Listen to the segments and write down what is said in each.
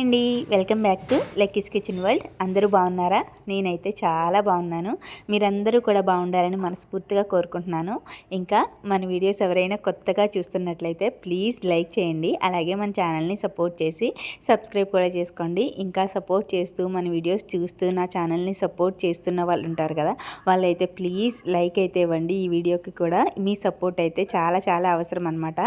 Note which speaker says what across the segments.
Speaker 1: అండి welcome back to Lucky's kitchen world. అందరూ బాగున్నారా? నేనైతే చాలా బాగున్నాను. మీరందరూ కూడా బాగుండాలని మనస్ఫూర్తిగా కోరుకుంటున్నాను. ఇంకా మన వీడియోస్ ఎవరైనా కొత్తగా చూస్తున్నట్లయితే ప్లీజ్ లైక్ చేయండి. అలాగే మన ఛానల్ని సపోర్ట్ చేసి సబ్స్క్రైబ్ కూడా చేసుకోండి. ఇంకా సపోర్ట్ చేస్తూ మన వీడియోస్ చూస్తూ నా ఛానల్ని సపోర్ట్ చేస్తున్న వాళ్ళు ఉంటారు కదా వాళ్ళైతే ప్లీజ్ లైక్ అయితే ఇవ్వండి. ఈ వీడియోకి కూడా మీ సపోర్ట్ అయితే చాలా చాలా అవసరం అనమాట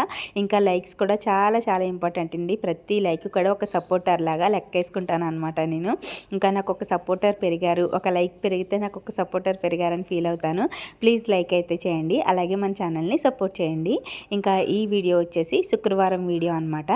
Speaker 1: ఇంకా లైక్స్ కూడా చాలా చాలా ఇంపార్టెంట్ అండి. ప్రతి లైక్ కూడా ఒక సపోర్ట్ సపోర్టర్ లాగా లెక్కేసుకుంటాను అనమాట నేను. ఇంకా నాకు ఒక సపోర్టర్ పెరిగారు. ఒక లైక్ పెరిగితే నాకు ఒక సపోర్టర్ పెరిగారని ఫీల్ అవుతాను. ప్లీజ్ లైక్ అయితే చేయండి. అలాగే మన ఛానల్ని సపోర్ట్ చేయండి. ఇంకా ఈ వీడియో వచ్చేసి శుక్రవారం వీడియో అనమాట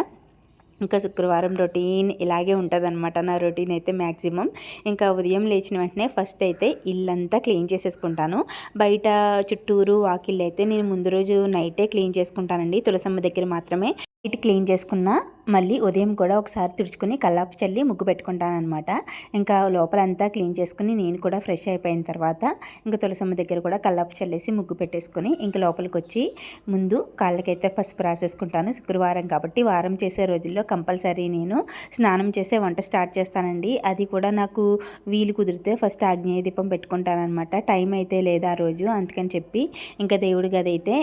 Speaker 1: ఇంకా శుక్రవారం రొటీన్ ఇలాగే ఉంటుంది అనమాట నా రొటీన్ అయితే మ్యాక్సిమం ఇంకా ఉదయం లేచిన వెంటనే ఫస్ట్ అయితే ఇల్లంతా క్లీన్ చేసేసుకుంటాను. బయట చుట్టూరు వాకిళ్ళు అయితే నేను ముందు రోజు నైటే క్లీన్ చేసుకుంటానండి. తులసమ్మ దగ్గర మాత్రమే. ఇటు క్లీన్ చేసుకున్న మళ్ళీ ఉదయం కూడా ఒకసారి తుడుచుకుని కల్లాపు చల్లి ముగ్గు పెట్టుకుంటాను అనమాట ఇంకా లోపలంతా క్లీన్ చేసుకుని నేను కూడా ఫ్రెష్ అయిపోయిన తర్వాత ఇంకా తులసమ్మ దగ్గర కూడా కల్లాపు చల్లేసి ముగ్గు పెట్టేసుకొని ఇంకా లోపలికి వచ్చి ముందు కాళ్ళకైతే పసుపు రాసేసుకుంటాను. శుక్రవారం కాబట్టి వారం చేసే రోజుల్లో కంపల్సరీ నేను స్నానం చేసే వంట స్టార్ట్ చేస్తానండి. అది కూడా నాకు వీలు కుదిరితే ఫస్ట్ ఆగ్నేయ దీపం పెట్టుకుంటానమాట టైం అయితే లేదు ఆ రోజు అందుకని చెప్పి ఇంకా దేవుడి గది అయితే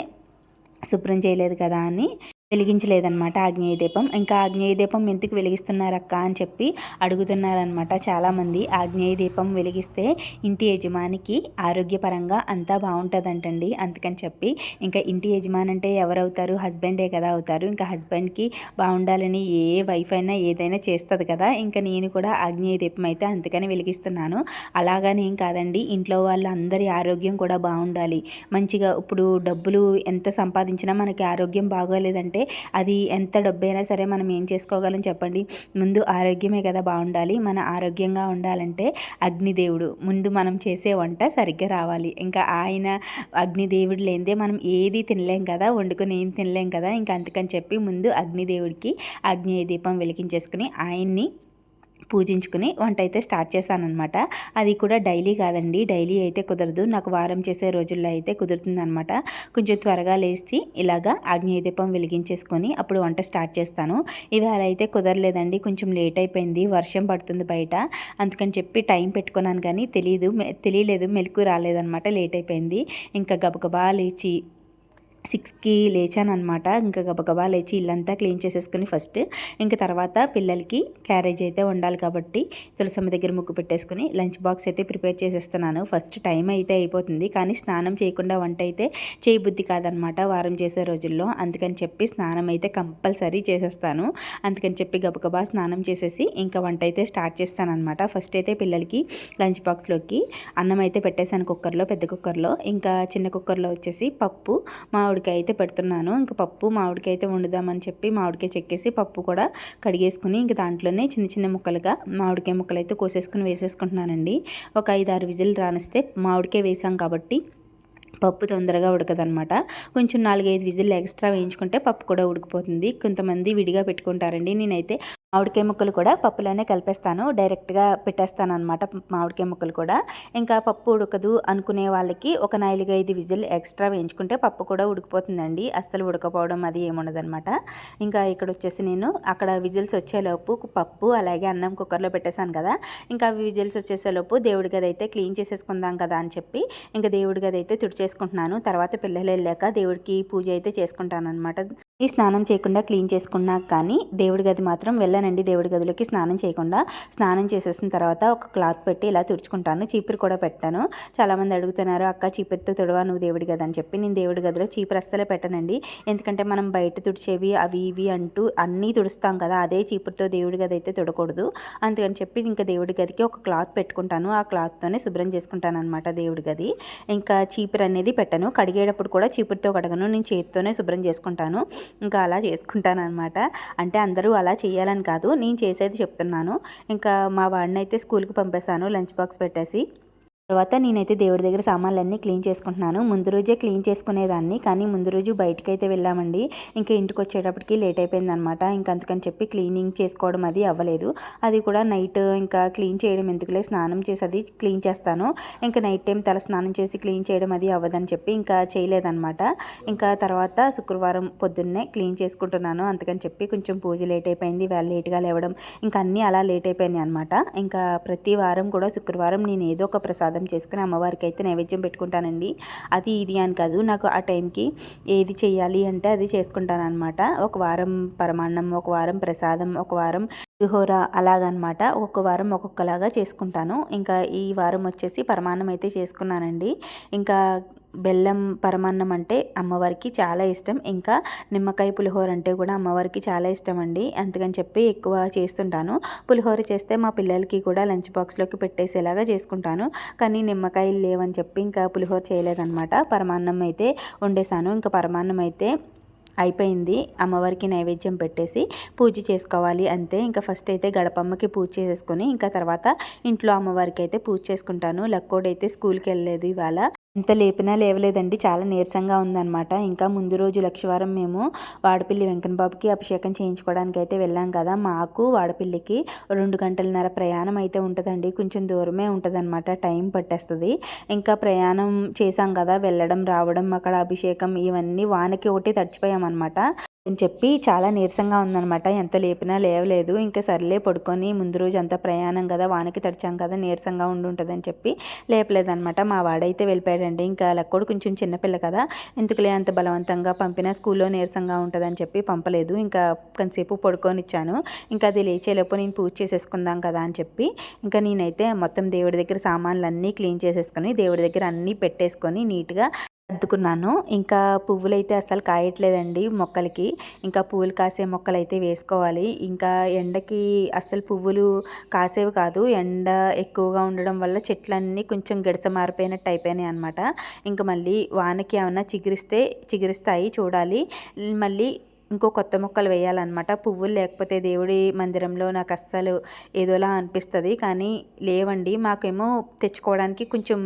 Speaker 1: శుభ్రం చేయలేదు కదా అని వెలిగించలేదన్నమాట ఆగ్నేయ దీపం. ఇంకా ఆగ్నేయ దీపం ఎందుకు వెలిగిస్తున్నారక్క అని చెప్పి అడుగుతున్నారనమాట చాలామంది. ఆగ్నేయ దీపం వెలిగిస్తే ఇంటి యజమానికి ఆరోగ్యపరంగా అంతా బాగుంటుందంటండి అందుకని చెప్పి. ఇంకా ఇంటి యజమాని అంటే ఎవరవుతారు? హస్బెండే కదా అవుతారు. ఇంకా హస్బెండ్కి బాగుండాలని ఏ వైఫ్ అయినా ఏదైనా చేస్తుంది కదా. ఇంకా నేను కూడా ఆగ్నేయ దీపం అయితే అందుకని వెలిగిస్తున్నాను. అలాగని ఏం కాదండి. ఇంట్లో వాళ్ళందరి ఆరోగ్యం కూడా బాగుండాలి. మంచిగా ఇప్పుడు డబ్బులు ఎంత సంపాదించినా మనకి ఆరోగ్యం బాగోలేదంటే అంటే అది ఎంత డబ్బైనా సరే మనం ఏం చేసుకోగలం చెప్పండి. ముందు ఆరోగ్యమే కదా బాగుండాలి. మన ఆరోగ్యంగా ఉండాలంటే అగ్నిదేవుడు. ముందు మనం చేసే వంట సరిగ్గా రావాలి. ఇంకా ఆయన అగ్నిదేవుడు లేనిదే మనం ఏది తినలేం కదా వండుకొని ఏం తినలేం కదా. ఇంకా అందుకని చెప్పి ముందు అగ్నిదేవుడికి అగ్ని దీపం వెలిగించేసుకుని ఆయన్ని పూజించుకుని వంట అయితే స్టార్ట్ చేశానమాట అది కూడా డైలీ కాదండి. డైలీ అయితే కుదరదు. నాకు వారం చేసే రోజుల్లో అయితే కుదురుతుందనమాట కొంచెం త్వరగా లేచి ఇలాగా ఆగ్నేయ దీపం వెలిగించేసుకొని అప్పుడు వంట స్టార్ట్ చేస్తాను. ఇవాళ అయితే కుదరలేదండి. కొంచెం లేట్ అయిపోయింది. వర్షం పడుతుంది బయట. అందుకని చెప్పి టైం పెట్టుకున్నాను కానీ తెలియదు తెలియలేదు. మెలకు రాలేదనమాట లేట్ అయిపోయింది. ఇంకా గబగబా లేచి సిక్స్కి లేచానమాట ఇంకా గబగబా లేచి ఇల్లంతా క్లీన్ చేసేసుకుని ఫస్ట్ ఇంకా తర్వాత పిల్లలకి క్యారేజ్ అయితే ఉండాలి కాబట్టి తులసమ్మ దగ్గర ముగ్గు పెట్టేసుకుని లంచ్ బాక్స్ అయితే ప్రిపేర్ చేసేస్తున్నాను. ఫస్ట్ టైం అయితే అయిపోతుంది. కానీ స్నానం చేయకుండా వంట అయితే చేయబుద్ధి కాదనమాట వారం చేసే రోజుల్లో. అందుకని చెప్పి స్నానం అయితే కంపల్సరీ చేసేస్తాను. అందుకని చెప్పి గబగబా స్నానం చేసేసి ఇంకా వంట అయితే స్టార్ట్ చేస్తానమాట ఫస్ట్ అయితే పిల్లలకి లంచ్ బాక్స్లోకి అన్నం అయితే పెట్టేశాను కుక్కర్లో పెద్ద కుక్కర్లో. ఇంకా చిన్న కుక్కర్లో వచ్చేసి పప్పు మా మామిడికాయ అయితే పెడుతున్నాను. ఇంకా పప్పు మామిడికాయ అయితే వండుదామని చెప్పి మామిడికాయ చెక్కేసి పప్పు కూడా కడిగేసుకుని ఇంక దాంట్లోనే చిన్న చిన్న ముక్కలుగా మామిడికాయ ముక్కలు అయితే కోసేసుకుని వేసేసుకుంటున్నానండి. ఒక ఐదు ఆరు విజిల్ రానిస్తే మామిడికాయ వేసాం కాబట్టి పప్పు తొందరగా ఉడకదనమాట కొంచెం నాలుగైదు విజిల్ ఎక్స్ట్రా వేయించుకుంటే పప్పు కూడా ఉడికిపోతుంది. కొంతమంది విడిగా పెట్టుకుంటారండి. నేనైతే మామిడికాయ ముక్కలు కూడా పప్పులోనే కలిపేస్తాను. డైరెక్ట్గా పెట్టేస్తాను అనమాట మామిడికాయ ముక్కలు కూడా. ఇంకా పప్పు ఉడకదు అనుకునే వాళ్ళకి ఒక నాలుగు ఐదు విజిల్ ఎక్స్ట్రా వేయించుకుంటే పప్పు కూడా ఉడికిపోతుందండి. అస్సలు ఉడకపోవడం అది ఏముండదనమాట ఇంకా ఇక్కడ వచ్చేసి నేను అక్కడ విజిల్స్ వచ్చేలోపు పప్పు అలాగే అన్నం కుక్కర్లో పెట్టేశాను కదా. ఇంకా అవి విజిల్స్ వచ్చేసేలోపు దేవుడి గది అయితే క్లీన్ చేసేసుకుందాం కదా అని చెప్పి ఇంకా దేవుడి గది అయితే తుడిచేసుకుంటున్నాను. తర్వాత పిల్లలు వెళ్ళాక దేవుడికి పూజ అయితే చేసుకుంటాను అనమాట ఈ స్నానం చేయకుండా క్లీన్ చేసుకున్నా కానీ దేవుడి గది మాత్రం వెళ్ళనండి. దేవుడి గదిలోకి స్నానం చేయకుండా స్నానం చేసేసిన తర్వాత ఒక క్లాత్ పెట్టి ఇలా తుడుచుకుంటాను. చీపురు కూడా పెట్టాను. చాలామంది అడుగుతున్నారు అక్క చీపురుతో తుడవా నువ్వు దేవుడి గది? అని చెప్పి. నేను దేవుడి గదిలో చీపురు అస్సలే పెట్టనండి. ఎందుకంటే మనం బయట తుడిచేవి అవి ఇవి అంటూ అన్నీ తుడుస్తాం కదా అదే చీపురుతో దేవుడి గది అయితే తుడకూడదు. అందుకని చెప్పి ఇంకా దేవుడి గదికి ఒక క్లాత్ పెట్టుకుంటాను. ఆ క్లాత్తోనే శుభ్రం చేసుకుంటాను అనమాట దేవుడి గది. ఇంకా చీపురు అనేది పెట్టను. కడిగేటప్పుడు కూడా చీపురుతో కడగను. నేను చేతితోనే శుభ్రం చేసుకుంటాను. ఇంకా అలా చేసుకుంటాను అనమాట అంటే అందరూ అలా చేయాలని కాదు నేను చేసేది చెప్తున్నాను. ఇంకా మా వాడిని అయితే స్కూల్కి పంపేశాను లంచ్ బాక్స్ పెట్టేసి. తర్వాత నేనైతే దేవుడి దగ్గర సామాన్లన్నీ క్లీన్ చేసుకుంటున్నాను. ముందు రోజే క్లీన్ చేసుకునేదాన్ని కానీ ముందు రోజు బయటకు అయితే వెళ్ళామండి. ఇంకా ఇంటికి వచ్చేటప్పటికి లేట్ అయిపోయింది అనమాట ఇంకా అందుకని చెప్పి క్లీనింగ్ చేసుకోవడం అది అవ్వలేదు. అది కూడా నైట్ ఇంకా క్లీన్ చేయడం ఎందుకులే స్నానం చేసి అది క్లీన్ చేస్తాను. ఇంకా నైట్ టైం తల స్నానం చేసి క్లీన్ చేయడం అది అవ్వదని చెప్పి ఇంకా చేయలేదన్నమాట. ఇంకా తర్వాత శుక్రవారం పొద్దున్నే క్లీన్ చేసుకుంటున్నాను. అందుకని చెప్పి కొంచెం పూజ లేట్ అయిపోయింది. వేళ లేట్గా లేవడం ఇంకా అన్నీ అలా లేట్ అయిపోయినాయి అనమాట ఇంకా ప్రతి వారం కూడా శుక్రవారం నేను ఏదో ఒక ప్రసాదం చేసుకుని అమ్మవారికి అయితే నైవేద్యం పెట్టుకుంటానండి. అది ఇది అని కాదు నాకు ఆ టైంకి ఏది చేయాలి అంటే అది చేసుకుంటానమాట ఒక వారం పరమాన్నం ఒక వారం ప్రసాదం ఒక వారం పులిహోర అలాగనమాట ఒక్కొక్క వారం ఒక్కొక్కలాగా చేసుకుంటాను. ఇంకా ఈ వారం వచ్చేసి పరమాన్నం అయితే చేసుకున్నానండి. ఇంకా బెల్లం పరమాన్నం అంటే అమ్మవారికి చాలా ఇష్టం. ఇంకా నిమ్మకాయ పులిహోర అంటే కూడా అమ్మవారికి చాలా ఇష్టం అండి. అందుకని చెప్పి ఎక్కువ చేస్తుంటాను. పులిహోర చేస్తే మా పిల్లలకి కూడా లంచ్ బాక్స్లోకి పెట్టేసేలాగా చేసుకుంటాను. కానీ నిమ్మకాయలు లేవని చెప్పి ఇంకా పులిహోర చేయలేదన్నమాట. పరమాన్నం అయితే వండేసాను ఇంకా పరమాన్నం అయితే అయిపోయింది. అమ్మవారికి నైవేద్యం పెట్టేసి పూజ చేసుకోవాలి అంతే. ఇంకా ఫస్ట్ అయితే గడపమ్మకి పూజ చేసేసుకొని ఇంకా తర్వాత ఇంట్లో అమ్మవారికి అయితే పూజ చేసుకుంటాను. లక్కోడైతే స్కూల్కి వెళ్ళలేదు ఇవాళ. ఎంత లేపినా లేవలేదండి. చాలా నీరసంగా ఉందన్నమాట. ఇంకా ముందు రోజు లక్షవారం మేము వాడపిల్లి వెంకటబాబుకి అభిషేకం చేయించుకోవడానికి అయితే వెళ్ళాం కదా. మాకు వాడపిల్లికి రెండు గంటలన్నర ప్రయాణం అయితే ఉంటుందండి. కొంచెం దూరమే ఉంటుందన్నమాట. టైం పట్టేస్తుంది. ఇంకా ప్రయాణం చేసాం కదా. వెళ్ళడం రావడం అక్కడ అభిషేకం ఇవన్నీ వానకి ఒకటి తడిచిపోయామన్నమాట. అని చెప్పి చాలా నీరసంగా ఉందనమాట ఎంత లేపినా లేవలేదు. ఇంకా సర్లే పడుకొని ముందు రోజు అంతా ప్రయాణం కదా వానకి తడిచాం కదా నీరసంగా ఉండి ఉంటుందని చెప్పి లేపలేదనమాట మా వాడైతే వెళ్ళిపోయాడండి. ఇంకా లక్కోడు కొంచెం చిన్నపిల్ల కదా ఎందుకులే అంత బలవంతంగా పంపినా స్కూల్లో నీరసంగా ఉంటుందని చెప్పి పంపలేదు. ఇంకా కొంతసేపు పడుకొని ఇచ్చాను ఇంకా అది లేచేలోపు నేను పూజ చేసేసుకుందాం కదా అని చెప్పి ఇంకా నేనైతే మొత్తం దేవుడి దగ్గర సామాన్లు అన్నీ క్లీన్ చేసేసుకొని దేవుడి దగ్గర అన్నీ పెట్టేసుకొని నీట్గా సర్దుకున్నాను ఇంకా పువ్వులు అయితే అసలు కాయట్లేదండి మొక్కలకి. ఇంకా పువ్వులు కాసే మొక్కలు అయితే వేసుకోవాలి. ఇంకా ఎండకి అసలు పువ్వులు కాసేవి కాదు. ఎండ ఎక్కువగా ఉండడం వల్ల చెట్లన్నీ కొంచెం గడిస మారిపోయినట్టు అయిపోయినాయి అనమాట ఇంకా మళ్ళీ వానకి ఏమన్నా చిగురిస్తే చిగురిస్తాయి చూడాలి. మళ్ళీ ఇంకో కొత్త మొక్కలు వేయాలన్నమాట. పువ్వులు లేకపోతే దేవుడి మందిరంలో నాకు అస్సలు ఏదోలా అనిపిస్తుంది. కానీ లేవండి మాకేమో తెచ్చుకోవడానికి కొంచెం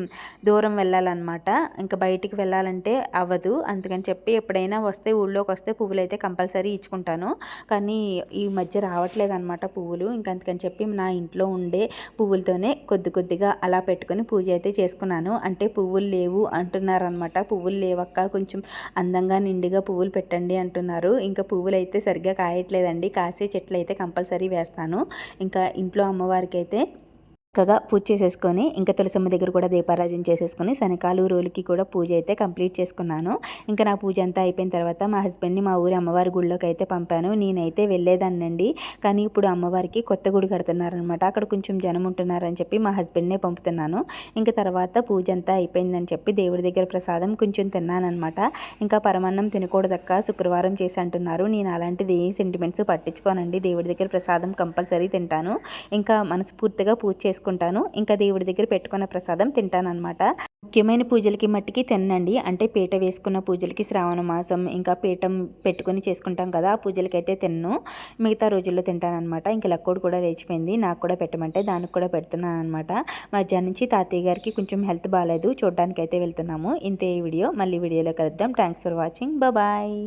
Speaker 1: దూరం వెళ్ళాలన్నమాట. ఇంకా బయటికి వెళ్ళాలంటే అవ్వదు. అందుకని చెప్పి ఎప్పుడైనా వస్తే ఊళ్ళోకి వస్తే పువ్వులు అయితే కంపల్సరీ ఇచ్చుకుంటాను. కానీ ఈ మధ్య రావట్లేదు అనమాట పువ్వులు. ఇంకా అందుకని చెప్పి నా ఇంట్లో ఉండే పువ్వులతోనే కొద్ది కొద్దిగా అలా పెట్టుకొని పూజ అయితే చేసుకున్నాను. అంటే పువ్వులు లేవు అంటున్నారనమాట పువ్వులు లేవక్క కొంచెం అందంగా నిండుగా పువ్వులు పెట్టండి అంటున్నారు. ఇంకా పువ్వులు అయితే సరిగ్గా కాయట్లేదండి. కాసే చెట్లు అయితే కంపల్సరీ వేస్తాను. ఇంకా ఇంట్లో అమ్మవారికి అయితే చక్కగా పూజ చేసేసుకొని ఇంకా తులసమ్మ దగ్గర కూడా దీపారాజన చేసేసుకొని శనకాలు రోలుకి కూడా పూజ అయితే కంప్లీట్ చేసుకున్నాను. ఇంకా నా పూజ అంతా అయిపోయిన తర్వాత మా హస్బెండ్ని మా ఊరి అమ్మవారి గుడిలోకి అయితే పంపాను. నేనైతే వెళ్ళేదాన్నండి. కానీ ఇప్పుడు అమ్మవారికి కొత్త గుడి కడుతున్నారనమాట అక్కడ కొంచెం జనం ఉంటున్నారని చెప్పి మా హస్బెండ్నే పంపుతున్నాను. ఇంకా తర్వాత పూజ అంతా అయిపోయిందని చెప్పి దేవుడి దగ్గర ప్రసాదం కొంచెం తిన్నానమాట ఇంకా పరమాన్నం తినకూడదక్క శుక్రవారం చేసి అంటున్నారు. నేను అలాంటిది ఏ సెంటిమెంట్స్ పట్టించుకోనండి. దేవుడి దగ్గర ప్రసాదం కంపల్సరీ తింటాను. ఇంకా మనస్ఫూర్తిగా పూజ చేసుకుని చేసుకుంటాను. ఇంకా దేవుడి దగ్గర పెట్టుకున్న ప్రసాదం తింటానమాట ముఖ్యమైన పూజలకి మట్టికి తినండి అంటే పీట వేసుకున్న పూజలకి శ్రావణ మాసం ఇంకా పీఠం పెట్టుకుని చేసుకుంటాం కదా ఆ పూజలకి అయితే తిన్ను. మిగతా రోజుల్లో తింటానమాట ఇంకా లక్కోడు కూడా లేచిపోయింది. నాకు కూడా పెట్టమంటే దానికి కూడా పెడుతున్నాను అనమాట మధ్యాహ్నం నుంచి తాతయ్య గారికి కొంచెం హెల్త్ బాగాలేదు చూడడానికి అయితే వెళ్తున్నాము. ఇంతే ఈ వీడియో. మళ్ళీ వీడియోలో కలుద్దాం. Thanks for watching. బాయ్.